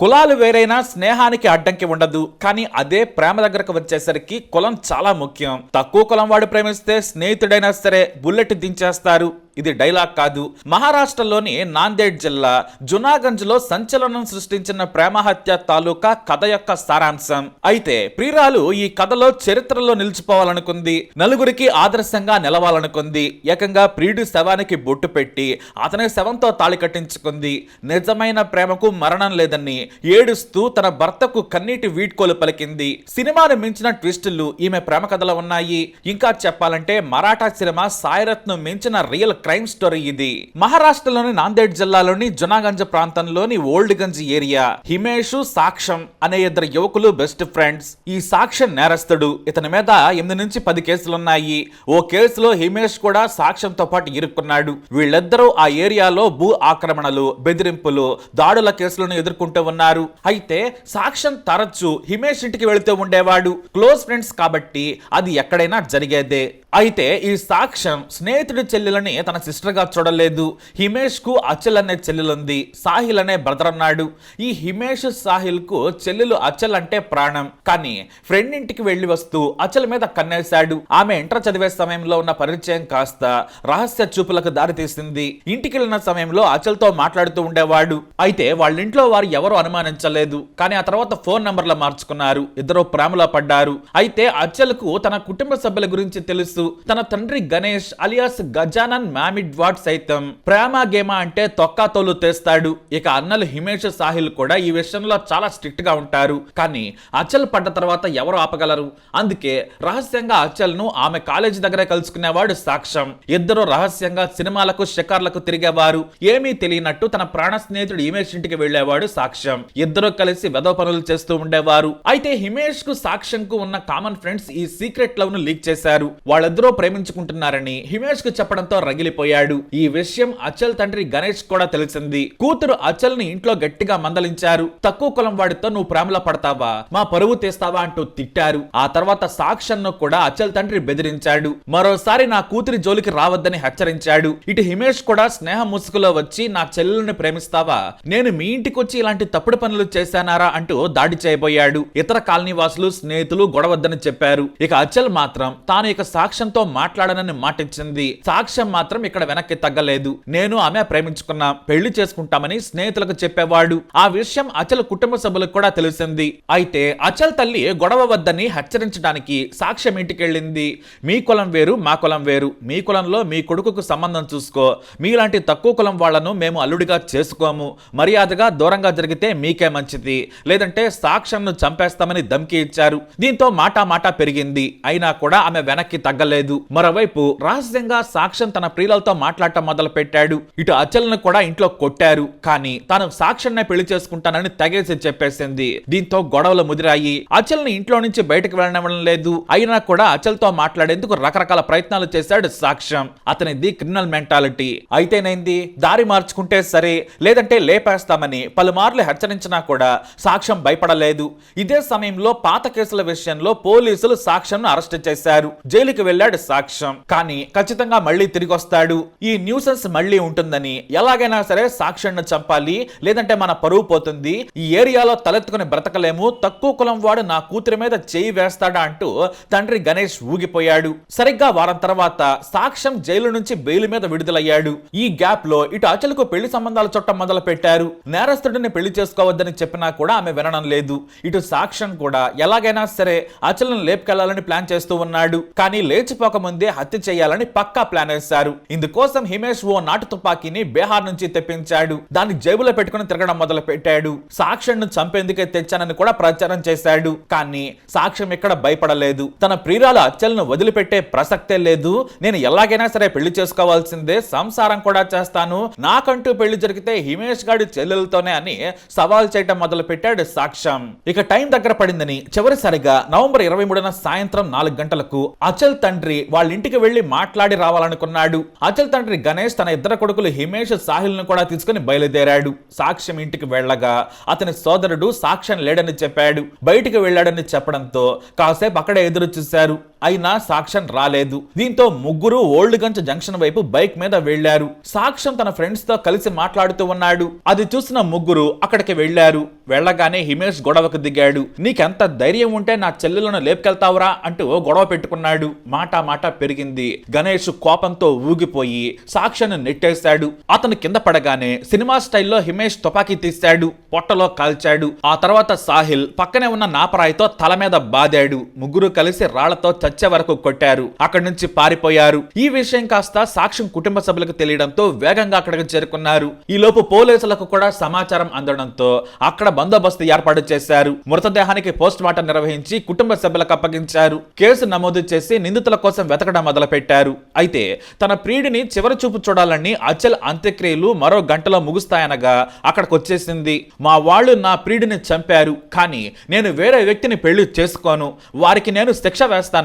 కులాలు వేరైనా స్నేహానికి అడ్డంకి ఉండదు కానీ అదే ప్రేమ దగ్గరకు వచ్చేసరికి కులం చాలా ముఖ్యం. తక్కువ కులం వాడు ప్రేమిస్తే స్నేహితుడైనా సరే బుల్లెట్ దించేస్తారు ఇది డైలాగ్ కాదు. మహారాష్ట్రలోని నాందేడ్ జిల్లా జునాగంజ్లో సంచలనం సృష్టించిన ప్రేమ హత్య తాలూకా కథ యొక్క సారాంశం. అయితే ప్రియురాలు ఈ కథలో చరిత్రలో నిలిచిపోవాలనుకుంది. నలుగురికి ఆదర్శంగా నిలవాలనుకుంది. ఏకంగా ప్రియుడి శవానికి బొట్టు పెట్టి అతని శవంతో తాళి కట్టించుకుంది. నిజమైన ప్రేమకు మరణం లేదని ఏడుస్తూ తన భర్తకు కన్నీటి వీడ్కోలు పలికింది. సినిమాను మించిన ట్విస్టులు ఈమె ప్రేమ కథలో ఉన్నాయి. ఇంకా చెప్పాలంటే మరాఠా సినిమా సాయిరత్ను మించిన రియల్ క్రైమ్ స్టోరీ ఇది. మహారాష్ట్రలోని నాందేడ్ జిల్లాలోని జునాగంజ్ ప్రాంతంలోని ఓల్డ్ గంజ్ ఏరియా. హిమేషు సాక్ష్యం అనే ఇద్దరు యువకులు బెస్ట్ ఫ్రెండ్స్. ఈ సాక్ష్యం నేరస్తుడు. ఇతని మీద ఎనిమిది నుంచి పది కేసులున్నాయి. ఓ కేసులో హిమేష్ కూడా సాక్ష్యంతో పాటు ఇరుక్కున్నాడు. వీళ్ళిద్దరూ ఆ ఏరియాలో భూ ఆక్రమణలు బెదిరింపులు దాడుల కేసులను ఎదుర్కొంటూ ఉన్నారు. అయితే సాక్ష్యం తరచు హిమేష్ ఇంటికి వెళుతూ ఉండేవాడు. క్లోజ్ ఫ్రెండ్స్ కాబట్టి అది ఎక్కడైనా జరిగేదే. అయితే ఈ సాక్ష్యం స్నేహితుడి చెల్లెలని తన సిస్టర్గా చూడలేదు. హిమేష్కు అచల్ అనే చెల్లెలుంది. సాహిల్ అనే బ్రదర్ అన్నాడు ఈ హిమేష్ సాహిల్కు చెల్లెలు అచల్ అంటే ప్రాణం. కానీ ఫ్రెండ్ ఇంటికి వెళ్ళి వస్తూ అచల్ మీద కన్నేశాడు. ఆమె ఇంటర్ చదివే సమయంలో ఉన్న పరిచయం కాస్త రహస్య చూపులకు దారితీసింది. ఇంటికి వెళ్ళిన సమయంలో అచల్తో మాట్లాడుతూ ఉండేవాడు. అయితే వాళ్ళ ఇంట్లో వారు ఎవరు అనుమానించలేదు. కానీ ఆ తర్వాత ఫోన్ నంబర్లు మార్చుకున్నారు. ఇద్దరు ప్రేమలో పడ్డారు. అయితే అచల్కు తన కుటుంబ సభ్యుల గురించి తెలుసు. తన తండ్రి గణేష్ అలియాస్ గజానన్ మామిడ్వాడ్ సైతం ప్రేమ గేమ అంటే తొక్కా తోలు తెస్తాడు. ఇక అన్నలు హిమేష్ సాహిల్ కూడా ఈ విషయంలో చాలా స్ట్రిక్ట్గా ఉంటారు. కానీ అచల్ పడ్డ తర్వాత ఎవరు ఆపగలరు? అందుకే రహస్యంగా అచల్ను ఆమె కాలేజీ దగ్గరే కలుసుకునేవాడు సాక్ష్యం. ఇద్దరు రహస్యంగా సినిమాలకు షికార్లకు తిరిగేవారు. ఏమీ తెలియనట్టు తన ప్రాణ స్నేహితుడు హిమేష్ ఇంటికి వెళ్ళేవాడు సాక్ష్యం. ఇద్దరు కలిసి వెదవ పనులు చేస్తూ ఉండేవారు. అయితే హిమేష్కు సాక్ష్యం కు ఉన్న కామన్ ఫ్రెండ్స్ ఈ సీక్రెట్ లవ్ను లీక్ చేశారు. వాళ్ళిద్దరూ ప్రేమించుకుంటున్నారని హిమేష్కు చెప్పడంతో వెళ్ళిపోయాడు ఈ విషయం అచల్ తండ్రి గణేష్ కూడా తెలిసింది. కూతురు అచల్ని ఇంట్లో గట్టిగా మందలించారు. తక్కువ కులం వాడితో నువ్వు ప్రేమలో పడతావా? మా పరువు తీస్తావా అంటూ తిట్టారు. ఆ తర్వాత సాక్షన్ను కూడా అచల్ తండ్రి బెదిరించాడు. మరోసారి నా కూతురి జోలికి రావద్దని హెచ్చరించాడు. ఇటు హిమేష్ కూడా స్నేహ ముసుగులో వచ్చి నా చెల్లెల్ని ప్రేమిస్తావా? నేను మీ ఇంటికి వచ్చి ఇలాంటి తప్పుడు పనులు చేశానారా? అంటూ దాడి చేయబోయాడు. ఇతర కాలనీ వాసులు స్నేహితులు గొడవద్దని చెప్పారు. ఇక అచల్ మాత్రం తాను ఇక సాక్ష్యంతో మాట్లాడనని మాటిచ్చింది. సాక్ష్యం మాత్రం ఇక్కడ వెనక్కి తగ్గలేదు. నేను ఆమె ప్రేమించుకున్నా పెళ్ళి చేసుకుంటామని స్నేహితులకు చెప్పేవాడు. ఆ విషయం అచల్ కుటుంబ సభ్యులకు కూడా తెలిసింది. అయితే అచల్ తల్లి గొడవ వద్దని హెచ్చరించడానికి సాక్ష్యం ఇంటికెళ్ళింది. మీ కులం వేరు మా కులం వేరు. మీ కులంలో మీ కొడుకుకు సంబంధం చూసుకో. మీలాంటి తక్కువ కులం వాళ్ళను మేము అల్లుడిగా చేసుకోము. మర్యాదగా దూరంగా జరిగితే మీకే మంచిది. లేదంటే సాక్ష్యంను చంపేస్తామని ధమ్కి ఇచ్చారు. దీంతో మాటా మాటా పెరిగింది. అయినా కూడా ఆమె వెనక్కి తగ్గలేదు. మరోవైపు రహస్యంగా సాక్ష్యం తన ప్రియుల ప్రియులతో మాట్లాడటం మొదలు పెట్టాడు ఇటు అచలను కూడా ఇంట్లో కొట్టారు. కానీ తాను సాక్షన్నే పెళ్ళి చేసుకుంటానని తెగేసి చెప్పేసింది. దీంతో గొడవలు ముదిరాయి. అచల్ని ఇంట్లో నుంచి బయటకు వెళ్ళనివ్వడం లేదు. అయినా కూడా అచల్తో మాట్లాడేందుకు రకరకాల ప్రయత్నాలు చేశాడు సాక్ష్యం. అతనిది క్రిమినల్ మెంటాలిటీ. అయితేనేంది? దారి మార్చుకుంటే సరే లేదంటే లేపేస్తామని పలుమార్లు హెచ్చరించినా కూడా సాక్ష్యం భయపడలేదు. ఇదే సమయంలో పాత కేసుల విషయంలో పోలీసులు సాక్ష్యంను అరెస్ట్ చేశారు. జైలుకి వెళ్ళాడు సాక్ష్యం. కానీ ఖచ్చితంగా మళ్ళీ తిరిగి వస్తాడు ఈ న్యూసెన్స్ మళ్ళీ ఉంటుందని ఎలాగైనా సరే సాక్షిని చంపాలి లేదంటే మన పరువు పోతుంది. ఈ ఏరియాలో తలెత్తుకుని బ్రతకలేము తక్కువ కులం వాడు నా కూతురి మీద చేయి వేస్తాడా అంటూ తండ్రి గణేష్ ఊగిపోయాడు. సరిగ్గా వారం తర్వాత సాక్ష్యం జైలు నుంచి బెయిల్ మీద విడుదలయ్యాడు. ఈ గ్యాప్లో ఇటు అచలకు పెళ్ళి సంబంధాలు చుట్టం మొదలు పెట్టారు నేరస్తుడిని పెళ్ళి చేసుకోవద్దని చెప్పినా కూడా ఆమె వినడం లేదు. ఇటు సాక్ష్యం కూడా ఎలాగైనా సరే అచలను లేపుకెళ్ళాలని ప్లాన్ చేస్తూ ఉన్నాడు. కానీ లేచిపోకముందే హత్య చేయాలని పక్కా ప్లాన్ వేశారు. ఇందుకోసం హిమేష్ ఓ నాటు తుపాకీని బీహార్ నుంచి తెప్పించాడు. దాన్ని జేబులో పెట్టుకుని తిరగడం మొదలు పెట్టాడు సాక్ష్యంను చంపేందుకే తెచ్చానని కూడా ప్రచారం చేశాడు. కానీ సాక్ష్యం ఇక్కడ భయపడలేదు. తన ప్రియురాలు అచ్చలను వదిలిపెట్టే ప్రసక్తే లేదు. నేను ఎలాగైనా సరే పెళ్ళి చేసుకోవాల్సిందే సంసారం కూడా చేస్తాను. నాకంటూ పెళ్ళి జరిగితే హిమేష్ గాడి చెల్లెలతోనే అని సవాల్ చేయటం మొదలు పెట్టాడు సాక్ష్యం. ఇక టైం దగ్గర పడిందని చివరిసారిగా నవంబర్ ఇరవై మూడున సాయంత్రం నాలుగు గంటలకు అచల్ తండ్రి వాళ్ళ ఇంటికి వెళ్ళి మాట్లాడి రావాలనుకున్నాడు. అచల్ తండ్రి గణేష్ తన ఇద్దరు కొడుకులు హిమేష్ సాహిల్ను కూడా తీసుకుని బయలుదేరాడు. సాక్ష్యం ఇంటికి వెళ్ళగా అతని సోదరుడు సాక్ష్యం లేడని చెప్పాడు. బయటికి వెళ్ళాడని చెప్పడంతో కాసేపు అక్కడే ఎదురు చూశారు. అయినా సాక్ష్యం రాలేదు. దీంతో ముగ్గురు ఓల్డ్ గంజ్ జంక్షన్ వైపు బైక్ మీద వెళ్ళారు సాక్ష్యం తన ఫ్రెండ్స్తో కలిసి మాట్లాడుతూ ఉన్నాడు. అది చూసిన ముగ్గురు అక్కడికి వెళ్ళారు వెళ్ళగానే హిమేష్ గొడవకు దిగాడు. నీకెంత ధైర్యం ఉంటే నా చెల్లెలను లేపుకెళ్తావురా అంటూ గొడవ పెట్టుకున్నాడు. మాట మాట పెరిగింది. గణేష్ కోపంతో ఊగిపోయి సాక్ష్యాన్ని నెట్టేశాడు. అతను కింద పడగానే సినిమా స్టైల్లో హిమేష్ తుపాకీ తీశాడు. పొట్టలో కాల్చాడు. ఆ తర్వాత సాహిల్ పక్కనే ఉన్న నాపరాయితో తల మీద బాదాడు. ముగ్గురు కలిసి రాళ్ళతో చచ్చి వరకు కొట్టారు. అక్కడి నుంచి పారిపోయారు. ఈ విషయం కాస్త సాక్ష్యం కుటుంబ సభ్యులకు తెలియడంతో వేగంగా అక్కడికి చేరుకున్నారు. ఈ లోపు పోలీసులకు కూడా సమాచారం అందడంతో అక్కడ బందోబస్తు ఏర్పాటు చేశారు. మృతదేహానికి పోస్ట్ మార్టం నిర్వహించి కుటుంబ సభ్యులకు అప్పగించారు. కేసు నమోదు చేసి నిందితుల కోసం వెతకడం మొదలుపెట్టారు. అయితే తన ప్రియుడిని చివరి చూపు చూడాలని అచల్ అంత్యక్రియలు మరో గంటలో ముగుస్తాయనగా అక్కడికి వచ్చేసింది మా వాళ్ళు నా ప్రియుడిని చంపారు. కానీ నేను వేరే వ్యక్తిని పెళ్ళి చేసుకోను. వారికి నేను శిక్ష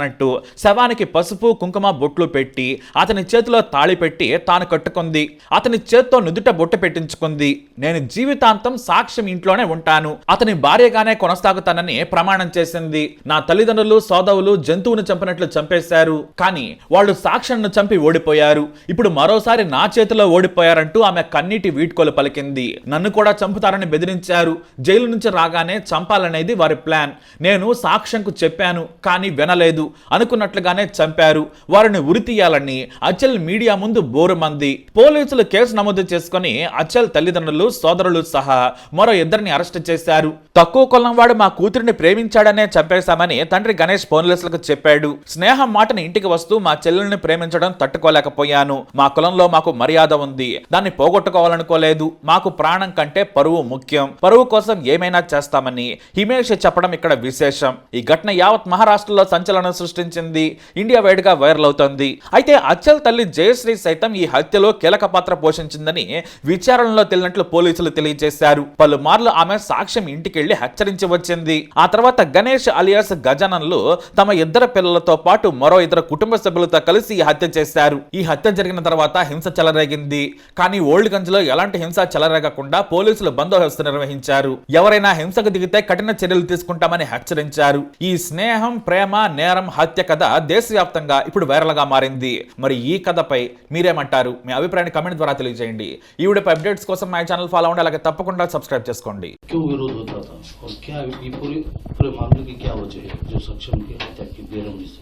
వేస్తానంటూ శవానికి పసుపు కుంకుమ బొట్లు పెట్టి అతని చేతిలో తాళి పెట్టి తాను కట్టుకుంది. అతని చేత్తో నుదుట బొట్టు పెట్టించుకుంది. నేను జీవితాంతం సాక్ష్యం ఇంట్లోనే ఉంటాను. అతని భార్యగానే కొనసాగుతానని ప్రమాణం చేసింది. నా తల్లిదండ్రులు సోదవులు జంతువును చంపినట్లు చంపేశారు. కానీ వాళ్ళు సాక్ష్యంను చంపి ఓడిపోయారు. ఇప్పుడు మరోసారి నా చేతిలో ఓడిపోయారంటూ ఆమె కన్నీటి వీడ్కోలు పలికింది. నన్ను కూడా చంపుతారని బెదిరించారు. జైలు నుంచి రాగానే చంపాలనేది వారి ప్లాన్. నేను సాక్ష్యంకు చెప్పాను కానీ వినలేదు. అనుకున్నట్లుగానే చంపారు. వారిని ఉరి తీయాలని అచల్ మీడియా ముందు బోరుమంది పోలీసులు కేసు నమోదు చేసుకుని అచల్ తల్లిదండ్రులు సోదరులు సహా మరో ఇద్దరిని అరెస్ట్ చేశారు. తక్కువ కులం వాడు మా కూతురిని ప్రేమించాడనే చంపేశామని తండ్రి గణేష్ పోలీసులకు చెప్పాడు. స్నేహం మాటని ఇంటికి వస్తూ మా చెల్లెల్ని ప్రేమించడం తట్టుకోలేకపోయాను. మా కులంలో మాకు మర్యాద ఉంది. దాన్ని పోగొట్టుకోవాలనుకోలేదు. మాకు ప్రాణం కంటే పరువు ముఖ్యం. పరువు కోసం ఏమైనా చేస్తామని హిమేష్ చెప్పడం ఇక్కడ విశేషం. ఈ ఘటన యావత్ మహారాష్ట్రలో సంచలనం సృష్టించింది. ఇండియా వైడ్గా వైరల్ అవుతోంది. అయితే అచ్చల్ తల్లి జయశ్రీ సైతం ఈ హత్యలో కీలక పాత్ర పోషించిందని విచారణలో తెలినట్లు పోలీసులు తెలియజేశారు. పలుమార్లు ఆమె సాక్ష్యం ఇంటికెళ్ళి హెచ్చరించి వచ్చింది. ఆ తర్వాత గణేష్ అలియాస్ గజానన్లు తమ ఇద్దరు పిల్లలతో పాటు మరో ఇద్దరు కుటుంబ సభ్యులతో కలిసి ఈ హత్య చేశారు. ఈ హత్య జరిగిన తర్వాత హింస చెలరేగింది. కానీ ఓల్డ్ గంజ్లో ఎలాంటి హింస చెలరేగకుండా పోలీసులు బందోబస్తు నిర్వహించారు. ఎవరైనా హింసకు దిగితే కఠిన చర్యలు తీసుకుంటామని హెచ్చరించారు. ఈ స్నేహం ప్రేమ నేరం హత్య కథ దేశవ్యాప్తంగా ఇప్పుడు వైరల్ గా మారింది మరి ఈ కథపై మీరేమంటారు మీ అభిప్రాయాన్ని కమెంట్ ద్వారా తెలియజేయండి ఈ వీడియోపై అప్డేట్స్ కోసం మా ఛానల్ ఫాలో అవ్వండి అలాగే తప్పకుండా సబ్స్క్రైబ్ చేసుకోండి क्यों विरोध होता था और क्या ये पूरे पूरे मामले की क्या वजह है जो सक्षम की हत्या की बेरहमी से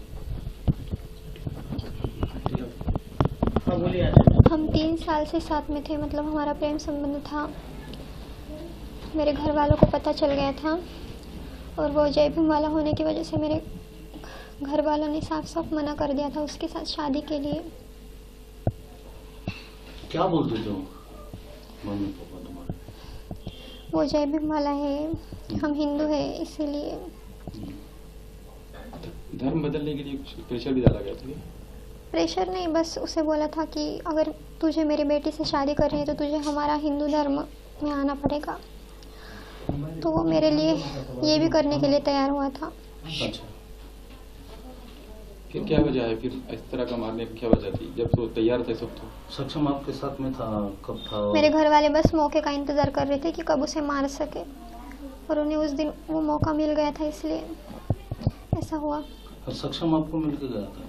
हम तीन साल से साथ में थे मतलब हमारा प्रेम संबंध था मेरे घर वालों को पता चल गया था और वो जय भीम वाला होने की वजह से मेरे घर वालों ने साफ़ साफ़ मना कर दिया था उसके साथ शादी के लिए। क्या बोलते थे वो मम्मी पापा तुम्हारे। वो जय भीम वाला है हम हिंदू है इसीलिए। धर्म बदलने के लिए कुछ प्रेशर भी डाला गया था प्रेशर नहीं बस उसे बोला था कि अगर तुझे मेरी बेटी से शादी करनी है तो तुझे हमारा हिंदू धर्म में आना पड़ेगा। तो वो मेरे लिए ये भी करने के लिए तैयार हुआ था। अच्छा। फिर क्या वजह है? फिर इस तरह का मारने की क्या वजह थी? जब तो तैयार थे सब तो। सक्षम आपके साथ में था कब था? मेरे घर वाले बस मौके का इंतज़ार कर रहे थे कि कब उसे मार सके। और उन्हें उस दिन वो मौका मिल गया था इसलिए ऐसा हुआ। और सक्षम आपको मिल के गया था?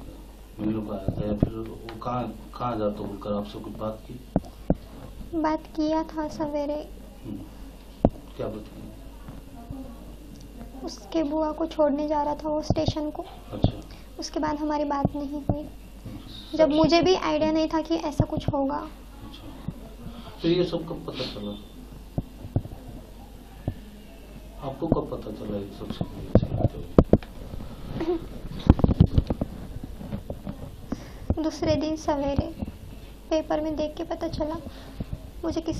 मिलने को आया था या फिर वो कहाँ कहाँ जाता बोलकर आपसे कुछ बात की? बात किया था सवेरे। हम्म। क्या बताया? उसके बुआ को छोड़ने जा रहा था वो स्टेशन को। अच्छा। उसके बाद हमारी बात नहीं हुई। जब मुझे भी आइडिया नहीं था कि ऐसा कुछ होगा। अच्छा। फिर ये सब कब पता चला? आपको कब पता चला ये सब सब दूसरे दिन सवेरे पेपर में देख के पता चला मुझे किसी